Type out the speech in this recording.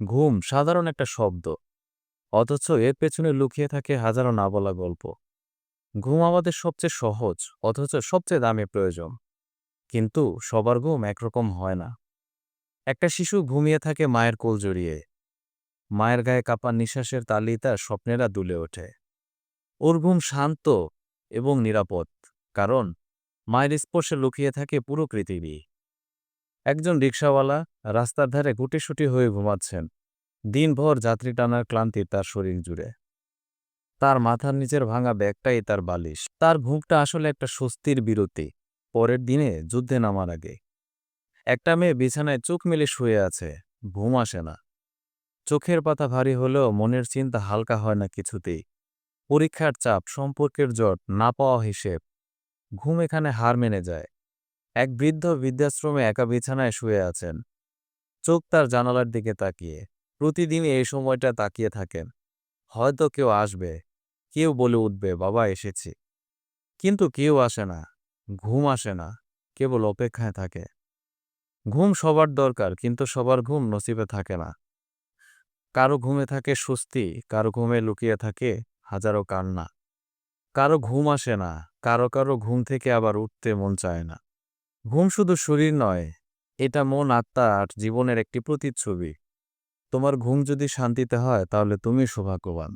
ঘুম সাধারণ একটা শব্দ। অথচ এর পেছনে লুকিয়ে থাকে হাজারো না বলা গল্প। ঘুম আমাদের সবচেয়ে সহজ, অথচ সবচেয়ে দামি প্রয়োজন। কিন্তু সবার ঘুম একরকম হয় না। একটা শিশু ঘুমিয়ে থাকে মায়ের কোল জড়িয়ে। মায়ের গায়ে কাঁপা নিঃশ্বাসের তালি তার স্বপ্নেরা দুলে ওঠে। ওর ঘুম শান্ত এবং নিরাপদ, কারণ মায়ের স্পর্শে লুকিয়ে থাকে পুরো পৃথিবী। একজন রিক্সাওয়ালা রাস্তার ধারে গুটিসুটি হয়ে ঘুমাচ্ছেন। দিনভর যাত্রী টানার ক্লান্তি তার শরীর জুড়ে। তার মাথার নিচের ভাঙা ব্যাগটাই তার বালিশ। তার ঘুমটা আসলে একটা স্বস্তির বিরতি। পরের দিনে যুদ্ধে নামার আগে। একটা মেয়ে বিছানায় চোখ মেলে শুয়ে আছে। ঘুম আসে না। চোখের পাতা ভারী হলেও মনের চিন্তা হালকা হয় না কিছুতেই। পরীক্ষার চাপ, সম্পর্কের জট, না পাওয়া হিসেব। ঘুম এখানে হার মেনে যায়। এক বৃদ্ধ বৃদ্ধাশ্রমে একা বিছানায় শুয়ে আছেন। চোখ তার জানালার দিকে তাকিয়ে। প্রতিদিন এই সময়টা তাকিয়ে থাকেন। হয়তো কেউ আসবে। কেউ বলে উঠবে, বাবা, এসেছি। কিন্তু কেউ আসে না। ঘুম আসে না। কেবল অপেক্ষায় থাকে। ঘুম সবার দরকার, কিন্তু সবার ঘুম নসিবে থাকে না। কারও ঘুমে থাকে স্বস্তি, কারও ঘুমে লুকিয়ে থাকে হাজারো কান্না। কারও ঘুম আসে না। কারও কারও ঘুম থেকে আবার উঠতে মন চায় না। ঘুম শুধু শরীর নয়, এটা মন, আত্মা আর জীবনের একটি প্রতিচ্ছবি। তোমার ঘুম যদি শান্তিতে হয়, তাহলে তুমি সৌভাগ্যবান।